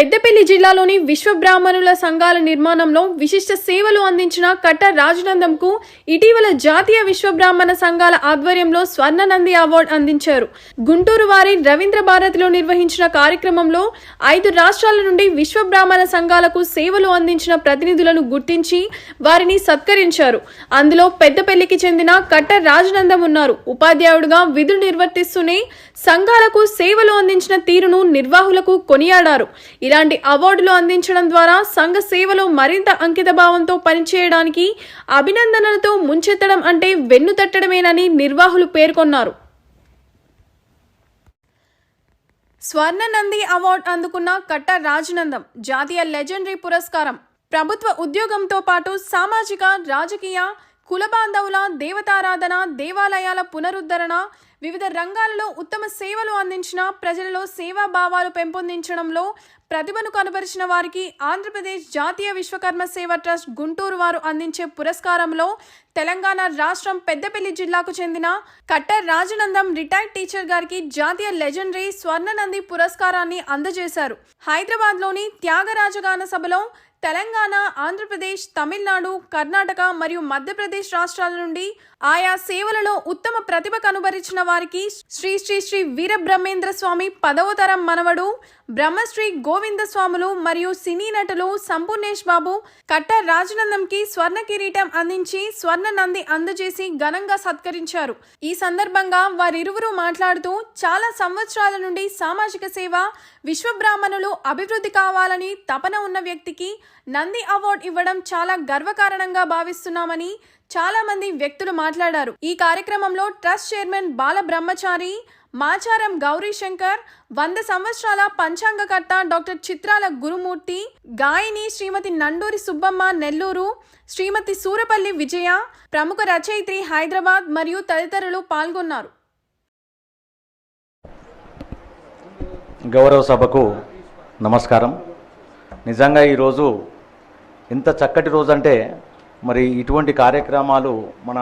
పెద్దపల్లి జిల్లాలోని విశ్వబ్రాహ్మణుల సంఘాల నిర్మాణంలో విశిష్ట సేవలు అందించిన కట్ట రాజనందంకు ఇటీవల జాతీయ విశ్వబ్రాహ్మణ సంఘాల ఆధ్వర్యంలో స్వర్ణనంది అవార్డు అందించారు. గుంటూరు వారి రవీంద్ర భారతిలో నిర్వహించిన కార్యక్రమంలో ఐదు రాష్ట్రాల నుండి విశ్వబ్రాహ్మణ సంఘాలకు సేవలు అందించిన ప్రతినిధులను గుర్తించి వారిని సత్కరించారు. అందులో పెద్దపల్లికి చెందిన కట్ట రాజనందం ఉన్నారు. ఉపాధ్యాయుడుగా విధులు నిర్వర్తిస్తూనే సంఘాలకు సేవలు అందించిన తీరును నిర్వాహులకు కొనియాడారు. ఇలాంటి అవార్డులు అందించడం ద్వారా సంఘ సేవలో మరింత అంకిత భావంతో పనిచేయడానికి అభినందనలతో ముంచెత్తడం అంటే వెన్నుతట్టడమేనని నిర్వాహులు పేర్కొన్నారు. స్వర్ణ నంది అవార్డు అందుకున్న కట్ట రాజనందం జాతీయ లెజెండరీ పురస్కారం. ప్రభుత్వ ఉద్యోగంతో పాటు సామాజిక రాజకీయ కుల బాంధవుల దేవతారాధన దేవాలయాల పునరుద్ధరణ వివిధ రంగాలలో ఉత్తమ సేవలు అందించిన ప్రజలలో సేవా భావాలు పెంపొందించడంలో ప్రతిభను కనబరిచిన వారికి ఆంధ్రప్రదేశ్ జాతీయ విశ్వకర్మ సేవ ట్రస్ట్ గుంటూరు వారు అందించే పురస్కారంలో తెలంగాణ రాష్ట్రం పెద్దపల్లి జిల్లాకు చెందిన కట్టర్ రాజనందం రిటైర్డ్ టీచర్ గారికి జాతీయ లెజెండరీ స్వర్ణనంది పురస్కారాన్ని అందజేశారు. హైదరాబాద్లోని త్యాగరాజగాన సభలో తెలంగాణ ఆంధ్రప్రదేశ్ తమిళనాడు కర్ణాటక మరియు మధ్యప్రదేశ్ రాష్ట్రాల నుండి ఆయా సేవలలో ఉత్తమ ప్రతిభ కనుబరిచిన వారికి శ్రీ శ్రీ శ్రీ వీరబ్రహ్మేంద్ర స్వామి పదవతరం మనవడు బ్రహ్మశ్రీ గోవింద స్వాములు మరియు సినీ నటులు సంపూర్ణేష్ బాబు కట్ట రాజనందంకి స్వర్ణ కిరీటం అందించి స్వర్ణ నంది అందజేసి ఘనంగా సత్కరించారు. ఈ సందర్భంగా వారిరువురు మాట్లాడుతూ చాలా సంవత్సరాల నుండి సామాజిక సేవ విశ్వబ్రాహ్మణులు అభివృద్ధి కావాలని తపన ఉన్న వ్యక్తికి నంది అవార్డు ఇవ్వడం చాలా గర్వకారణంగా భావిస్తున్నామని చాలా మంది వ్యక్తులు మాట్లాడారు. ఈ కార్యక్రమంలో ట్రస్ట్ చైర్మన్ బాల బ్రహ్మచారి మాచారం గౌరీ శంకర్ వంద సంవత్సరాల పంచాంగకర్త డాక్టర్ చిత్రాల గురుమూర్తి గాయని శ్రీమతి నండూరి సుబ్బమ్మ నెల్లూరు శ్రీమతి సూరపల్లి విజయ ప్రముఖ రచయిత్రి హైదరాబాద్ మరియు తదితరులు పాల్గొన్నారు. గౌరవ సభకు నమస్కారం. నిజంగా ఈరోజు ఇంత చక్కటి రోజు అంటే మరి ఇటువంటి కార్యక్రమాలు మన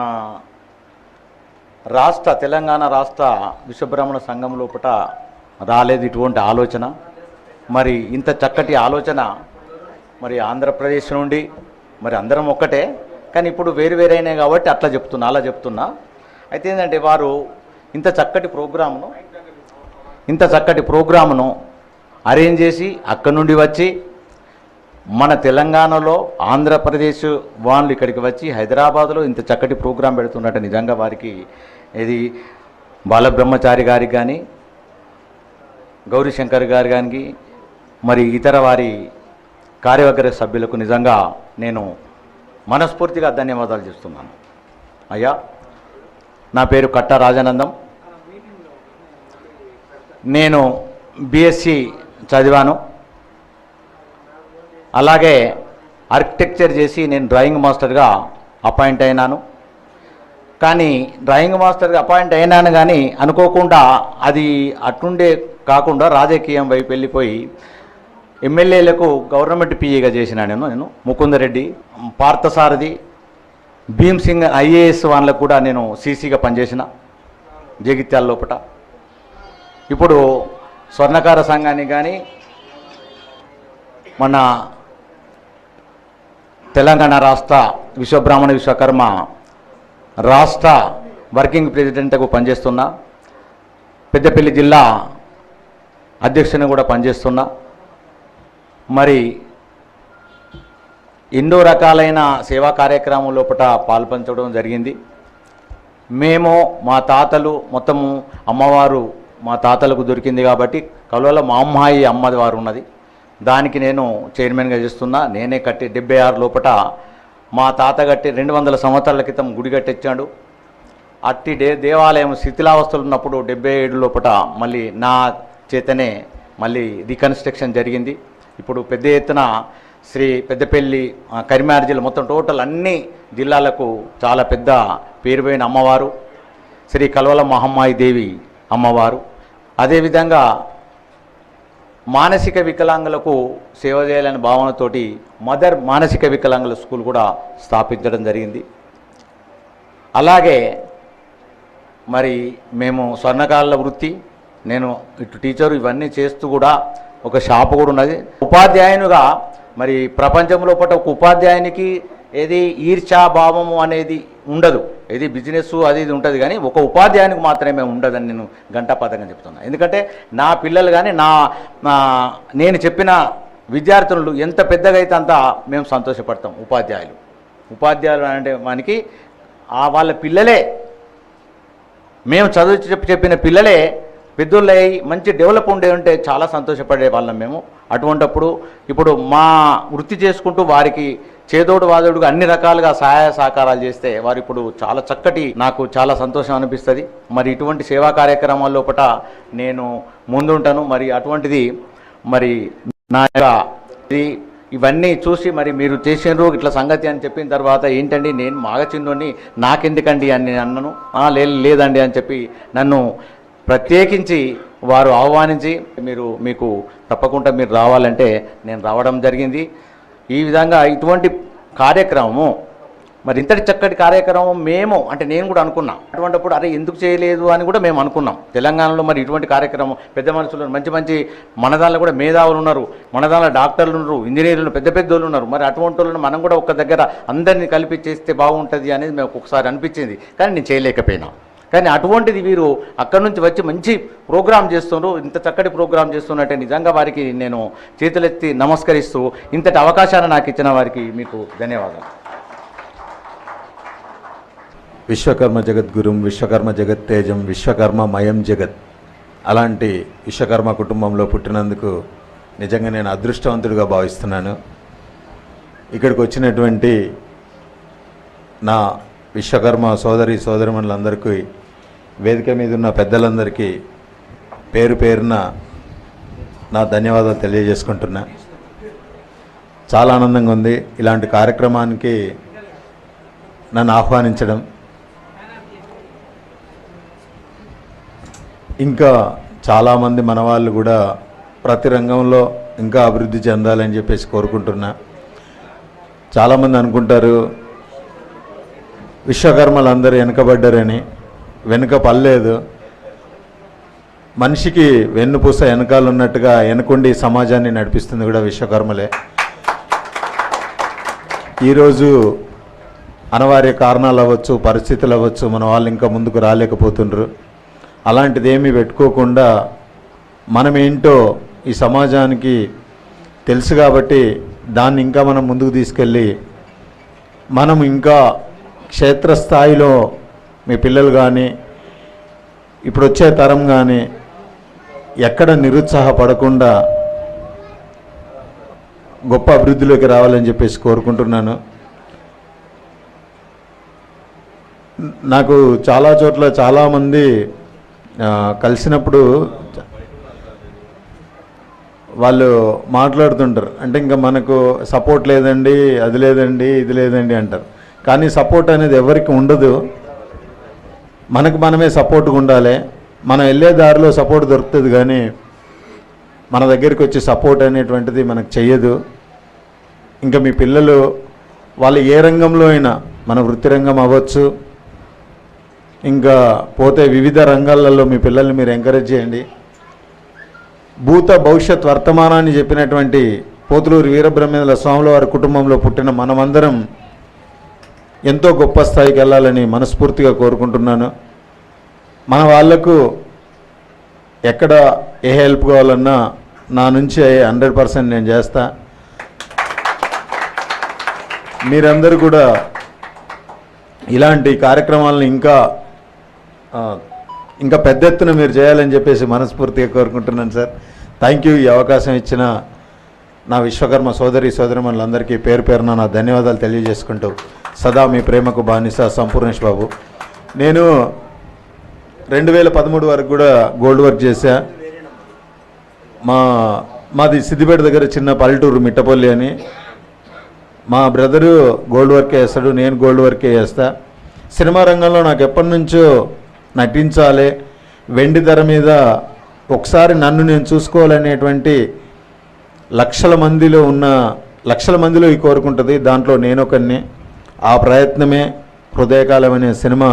రాష్ట్ర తెలంగాణ రాష్ట్ర విశ్వబ్రాహ్మణ సంఘం లోపల రాలేదు ఇటువంటి ఆలోచన. మరి ఇంత చక్కటి ఆలోచన మరి ఆంధ్రప్రదేశ్ నుండి మరి అందరం ఒక్కటే. కానీ ఇప్పుడు వేరు వేరైనాయి కాబట్టి అట్లా చెప్తున్నా అలా చెప్తున్నా. అయితే ఏంటంటే వారు ఇంత చక్కటి ప్రోగ్రామ్ను ఇంత చక్కటి ప్రోగ్రామ్ను అరేంజ్ చేసి అక్కడి నుండి వచ్చి మన తెలంగాణలో ఆంధ్రప్రదేశ్ వాళ్ళు ఇక్కడికి వచ్చి హైదరాబాద్లో ఇంత చక్కటి ప్రోగ్రాం పెడుతున్నట్టు నిజంగా వారికి ఇది బాలబ్రహ్మచారి గారికి కానీ గౌరీశంకర్ గారి కానీ మరి ఇతర వారి కార్యవర్గ సభ్యులకు నిజంగా నేను మనస్ఫూర్తిగా ధన్యవాదాలు చేస్తున్నాను అయ్యా నా పేరు కట్ట రాజానందం. నేను బీఎస్సీ చదివాను. అలాగే ఆర్కిటెక్చర్ చేసి నేను డ్రాయింగ్ మాస్టర్గా అపాయింట్ అయినాను. కానీ డ్రాయింగ్ మాస్టర్గా అపాయింట్ అయినాను కానీ అనుకోకుండా అది అటుండే కాకుండా రాజకీయం వైపు వెళ్ళిపోయి ఎమ్మెల్యేలకు గవర్నమెంట్ పీఏగా చేసిన నేను నేను ముకుందరెడ్డి పార్థసారథి భీమ్ సింగ్ ఐఏఎస్ వాళ్ళకు కూడా నేను సీసీగా పనిచేసిన జగిత్యాల లోపట. ఇప్పుడు స్వర్ణకార సంఘానికి కానీ మన తెలంగాణ రాష్ట్ర విశ్వబ్రాహ్మణ విశ్వకర్మ రాష్ట్ర వర్కింగ్ ప్రెసిడెంట్కు పనిచేస్తున్నా. పెద్దపల్లి జిల్లా అధ్యక్షుని కూడా పనిచేస్తున్నా. మరి ఎన్నో రకాలైన సేవా కార్యక్రమం లోపల పాల్పంచడం జరిగింది. మేము మా తాతలు మొత్తము అమ్మవారు మా తాతలకు దొరికింది కాబట్టి కలువలో మా అమ్మాయి అమ్మది వారు ఉన్నది. దానికి నేను చైర్మన్గా చేస్తున్నా. నేనే కట్టి డెబ్బై ఆరు లోపట మా తాత కట్టి రెండు వందల సంవత్సరాల క్రితం గుడి కట్టించాడు. అట్టి డే దేవాలయం శిథిలావస్థలు ఉన్నప్పుడు డెబ్బై ఏడు లోపట మళ్ళీ నా చేతనే మళ్ళీ రీకన్స్ట్రక్షన్ జరిగింది. ఇప్పుడు పెద్ద ఎత్తున శ్రీ పెద్దపల్లి కరిమార్జిల్ జిల్లా మొత్తం టోటల్ అన్ని జిల్లాలకు చాలా పెద్ద పేరుపోయిన అమ్మవారు. శ్రీ కల్వల మహమ్మాయి దేవి అమ్మవారు. అదేవిధంగా మానసిక వికలాంగులకు సేవ చేయాలనే భావనతోటి మదర్ మానసిక వికలాంగుల స్కూల్ కూడా స్థాపించడం జరిగింది. అలాగే మరి మేము స్వర్ణకాల వృత్తి నేను ఇటు టీచరు ఇవన్నీ చేస్తూ కూడా ఒక షాపు కూడా ఉన్నది. ఉపాధ్యాయునిగా మరి ప్రపంచంలో పట్ల ఒక ఉపాధ్యాయునికి ఏది ఈర్షా భావము అనేది ఉండదు. ఇది బిజినెస్ అది ఇది ఉంటుంది కానీ ఒక ఉపాధ్యాయునికి మాత్రమే ఉండదని నేను గంటాపదంగా చెప్తున్నా. ఎందుకంటే నా పిల్లలు కానీ నా నా నేను చెప్పిన విద్యార్థులు ఎంత పెద్దగా అయితే అంత మేము సంతోషపడతాం ఉపాధ్యాయులు. ఉపాధ్యాయులు అంటే మనకి ఆ వాళ్ళ పిల్లలే మేము చదువు చెప్పి చెప్పిన పిల్లలే పెద్దోళ్ళు అయ్యి మంచి డెవలప్ ఉండే ఉంటే చాలా సంతోషపడే వాళ్ళం మేము. అటువంటప్పుడు ఇప్పుడు మా వృత్తి చేసుకుంటూ వారికి చేదోడు వాదోడుగా అన్ని రకాలుగా సహాయ సహకారాలు చేస్తే వారు ఇప్పుడు చాలా చక్కటి నాకు చాలా సంతోషం అనిపిస్తుంది. మరి ఇటువంటి సేవా కార్యక్రమాల పట నేను ముందుంటాను. మరి అటువంటిది మరి నా ఇది ఇవన్నీ చూసి మరి మీరు చేసినారు ఇట్లా సంగతి అని చెప్పిన తర్వాత ఏంటండి నేను మాగ నాకెందుకండి అని నేను అన్నాను లే లేదండి అని చెప్పి నన్ను ప్రత్యేకించి వారు ఆహ్వానించి మీరు మీకు తప్పకుండా మీరు రావాలంటే నేను రావడం జరిగింది. ఈ విధంగా ఇటువంటి కార్యక్రమము మరి ఇంతటి చక్కటి కార్యక్రమం మేము అంటే నేను కూడా అనుకున్నాం. అటువంటిప్పుడు అరే ఎందుకు చేయలేదు అని కూడా మేము అనుకున్నాం. తెలంగాణలో మరి ఇటువంటి కార్యక్రమం పెద్ద మనుషులు మంచి మంచి మనదాళ్ళు కూడా మేధావులు ఉన్నారు. మనదాళ్ళ డాక్టర్లు ఉన్నారు ఇంజనీర్లు పెద్ద పెద్ద వాళ్ళు ఉన్నారు. మరి అటువంటి వాళ్ళని మనం కూడా ఒక దగ్గర అందరినీ కలిపి చేస్తే బాగుంటుంది అనేది మేము ఒకసారి అనిపించింది. కానీ నేను చేయలేకపోయినా. కానీ అటువంటిది వీరు అక్కడి నుంచి వచ్చి మంచి ప్రోగ్రాం చేస్తున్నారు. ఇంత చక్కటి ప్రోగ్రాం చేస్తున్నట్టే నిజంగా వారికి నేను చేతులెత్తి నమస్కరిస్తూ ఇంతటి అవకాశాన్ని నాకు ఇచ్చిన వారికి మీకు ధన్యవాదాలు. విశ్వకర్మ జగద్గురుం విశ్వకర్మ జగత్తేజం విశ్వకర్మ మయం జగత్ అలాంటి విశ్వకర్మ కుటుంబంలో పుట్టినందుకు నిజంగా నేను అదృష్టవంతుడిగా భావిస్తున్నాను. ఇక్కడికి వచ్చినటువంటి నా విశ్వకర్మ సోదరి సోదరిమణులందరికీ వేదిక మీద ఉన్న పెద్దలందరికీ పేరు పేరున నా ధన్యవాదాలు తెలియజేసుకుంటున్నా. చాలా ఆనందంగా ఉంది. ఇలాంటి కార్యక్రమానికి నన్ను ఆహ్వానించడం. ఇంకా చాలామంది మన వాళ్ళు కూడా ప్రతి రంగంలో ఇంకా అభివృద్ధి చెందాలని చెప్పేసి కోరుకుంటున్నా. చాలామంది అనుకుంటారు విశ్వకర్మలు అందరూ వెనుకబడ్డారని. వెనుక పల్లేదు మనిషికి వెన్నుపూస వెనకాల ఉన్నట్టుగా వెనకుండి సమాజాన్ని నడిపిస్తుంది కూడా విశ్వకర్మలే. ఈరోజు అనివార్య కారణాలు అవ్వచ్చు పరిస్థితులు అవ్వచ్చు మన వాళ్ళు ఇంకా ముందుకు రాలేకపోతుండ్రు. అలాంటిది ఏమీ పెట్టుకోకుండా మనం ఏంటో ఈ సమాజానికి తెలుసు కాబట్టి దాన్ని ఇంకా మనం ముందుకు తీసుకెళ్ళి మనం ఇంకా క్షేత్రస్థాయిలో మీ పిల్లలు కానీ ఇప్పుడు వచ్చే తరం కానీ ఎక్కడ నిరుత్సాహపడకుండా గొప్ప అభివృద్ధిలోకి రావాలని చెప్పేసి కోరుకుంటున్నాను. నాకు చాలా చోట్ల చాలామంది కలిసినప్పుడు వాళ్ళు మాట్లాడుతుంటారు. అంటే ఇంకా మనకు సపోర్ట్ లేదండి అది లేదండి ఇది లేదండి అంటారు. కానీ సపోర్ట్ అనేది ఎవరికి ఉండదు. మనకు మనమే సపోర్ట్గా ఉండాలి. మనం వెళ్ళే దారిలో సపోర్ట్ దొరుకుతుంది కానీ మన దగ్గరికి వచ్చి సపోర్ట్ అనేటువంటిది మనకు చెయ్యదు. ఇంకా మీ పిల్లలు వాళ్ళు ఏ రంగంలో అయినా మన వృత్తి రంగం అవ్వచ్చు. ఇంకా పోతే వివిధ రంగాలలో మీ పిల్లల్ని మీరు ఎంకరేజ్ చేయండి. భూత భవిష్యత్ వర్తమానాన్ని చెప్పినటువంటి పోతులూరు వీరబ్రహ్మేంద్ర స్వాముల వారి కుటుంబంలో పుట్టిన మనమందరం ఎంతో గొప్ప స్థాయికి వెళ్ళాలని మనస్ఫూర్తిగా కోరుకుంటున్నాను. మన వాళ్ళకు ఎక్కడ ఏ హెల్ప్ కావాలన్నా నా నుంచి హండ్రెడ్ పర్సెంట్ నేను చేస్తా. మీరందరూ కూడా ఇలాంటి కార్యక్రమాలను ఇంకా ఇంకా పెద్ద ఎత్తున మీరు చేయాలని చెప్పేసి మనస్ఫూర్తిగా కోరుకుంటున్నాను సార్. థ్యాంక్ యూ ఈ అవకాశం ఇచ్చిన నా విశ్వకర్మ సోదరి సోదరిమణులందరికీ పేరు పేరున నా ధన్యవాదాలు తెలియజేసుకుంటూ సదా మీ ప్రేమకు బానిస సంపూర్ణేష్ బాబు. నేను రెండు వేల పదమూడు వరకు కూడా గోల్డ్ వర్క్ చేశా. మా మాది సిద్దిపేట దగ్గర చిన్న పల్లెటూరు మిట్టపల్లి అని. మా బ్రదరు గోల్డ్ వర్కే చేస్తాడు నేను గోల్డ్ వర్కే చేస్తా సినిమా రంగంలో నాకు ఎప్పటి నుంచో నటించాలి. వెండి తెర మీద ఒకసారి నన్ను నేను చూసుకోవాలనేటువంటి లక్షల మందిలో ఉన్న లక్షల మందిలో ఈ కోరుకుంటుంది దాంట్లో నేను ఒకరిని ఆ ప్రయత్నమే హృదయకాలం అనే సినిమా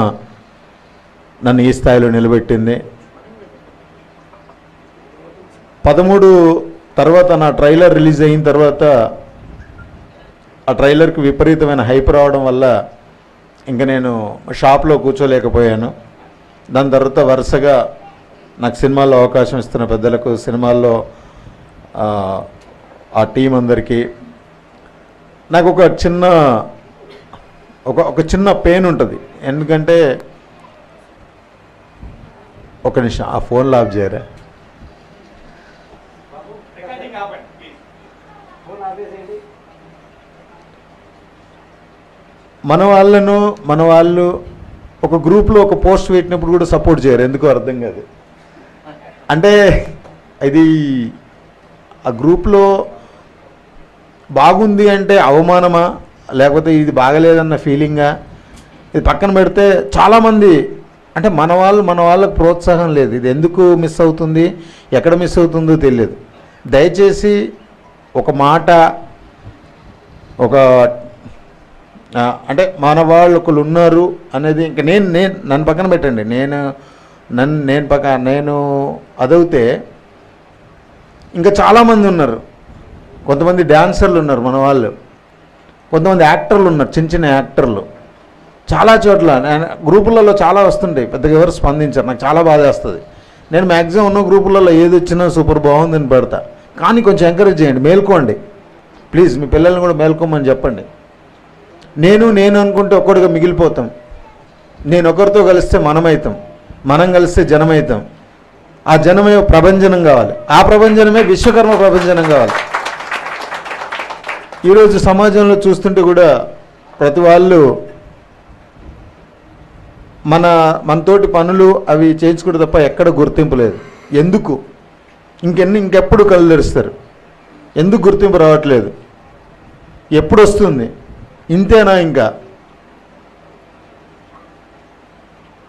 నన్ను ఈ స్థాయిలో నిలబెట్టింది. పదమూడు తర్వాత నా ట్రైలర్ రిలీజ్ అయిన తర్వాత ఆ ట్రైలర్కి విపరీతమైన హైప్ రావడం వల్ల ఇంకా నేను షాప్లో కూర్చోలేకపోయాను. దాని తర్వాత వరుసగా నాకు సినిమాల్లో అవకాశం ఇస్తున్న పెద్దలకు సినిమాల్లో ఆ, ఆ టీం అందరికీ నాకు ఒక చిన్న ఒక ఒక చిన్న పెయిన్ ఉంటుంది. ఎందుకంటే ఒక నిమిషం ఆ ఫోన్ లాక్ చేయరా? మన వాళ్ళను మన వాళ్ళు ఒక గ్రూప్లో ఒక పోస్ట్ పెట్టినప్పుడు కూడా సపోర్ట్ చేయరు. ఎందుకో అర్థం కాదు. అంటే ఇది ఆ గ్రూప్లో బాగుంది అంటే అవమానమా? లేకపోతే ఇది బాగలేదన్న ఫీలింగా ఇది పక్కన పెడితే చాలామంది అంటే మన వాళ్ళు మన వాళ్ళకి ప్రోత్సాహం లేదు. ఇది ఎందుకు మిస్ అవుతుంది? ఎక్కడ మిస్ అవుతుందో తెలియదు. దయచేసి ఒక మాట ఒక అంటే మన వాళ్ళు ఒకళ్ళు ఉన్నారు అనేది ఇంకా నేను నేను నన్ను పక్కన పెట్టండి. నేను నన్ను నేను పక్క నేను అదవుతే ఇంకా చాలామంది ఉన్నారు. కొంతమంది డ్యాన్సర్లు ఉన్నారు మన వాళ్ళు. కొంతమంది యాక్టర్లు ఉన్నారు చిన్న చిన్న యాక్టర్లు. చాలా చోట్ల నేను గ్రూపులలో చాలా వస్తుంటాయి పెద్దగా ఎవరు స్పందించారు నాకు చాలా బాధ వేస్తుంది. నేను మ్యాక్సిమం ఉన్న గ్రూపులలో ఏది వచ్చినా సూపర్ బాగుందని పెడతా. కానీ కొంచెం ఎంకరేజ్ చేయండి మేల్కోండి. ప్లీజ్ మీ పిల్లల్ని కూడా మేల్కోమని చెప్పండి. నేను నేను అనుకుంటే ఒక్కడిగా మిగిలిపోతాం. నేను ఒకరితో కలిస్తే మనమైతాం. మనం కలిస్తే జనమవుతాం ఆ జనమే ప్రభంజనం కావాలి. ఆ ప్రభంజనమే విశ్వకర్మ ప్రభంజనం కావాలి. ఈరోజు సమాజంలో చూస్తుంటే కూడా ప్రతి వాళ్ళు మన మనతోటి పనులు అవి చేయించుకుంటే తప్ప ఎక్కడ గుర్తింపు లేదు. ఎందుకు? ఇంకెన్ని ఇంకెప్పుడు కళ్ళు తెరుస్తారు? ఎందుకు గుర్తింపు రావట్లేదు? ఎప్పుడు వస్తుంది ఇంతేనా ఇంకా?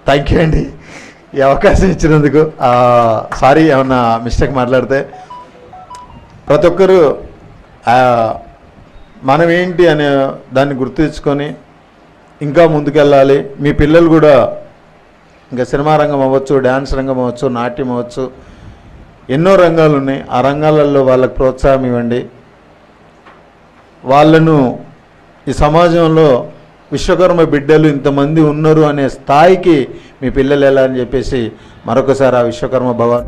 థ్యాంక్ యూ అండి. ఈ అవకాశం ఇచ్చినందుకు. సారీ ఏమన్నా మిస్టేక్ మాట్లాడితే. ప్రతి ఒక్కరూ మనం ఏంటి అనే దాన్ని గుర్తు తెచ్చుకొని ఇంకా ముందుకెళ్ళాలి. మీ పిల్లలు కూడా ఇంకా సినిమా రంగం అవ్వచ్చు డ్యాన్స్ రంగం అవ్వచ్చు నాట్యం అవ్వచ్చు ఎన్నో రంగాలు ఉన్నాయి ఆ రంగాలలో వాళ్ళకు ప్రోత్సాహం ఇవ్వండి. వాళ్ళను ఈ సమాజంలో విశ్వకర్మ బిడ్డలు ఇంతమంది ఉన్నారు అనే స్థాయికి మీ పిల్లలు ఎలా అని చెప్పేసి మరొకసారి ఆ విశ్వకర్మ భగవాన్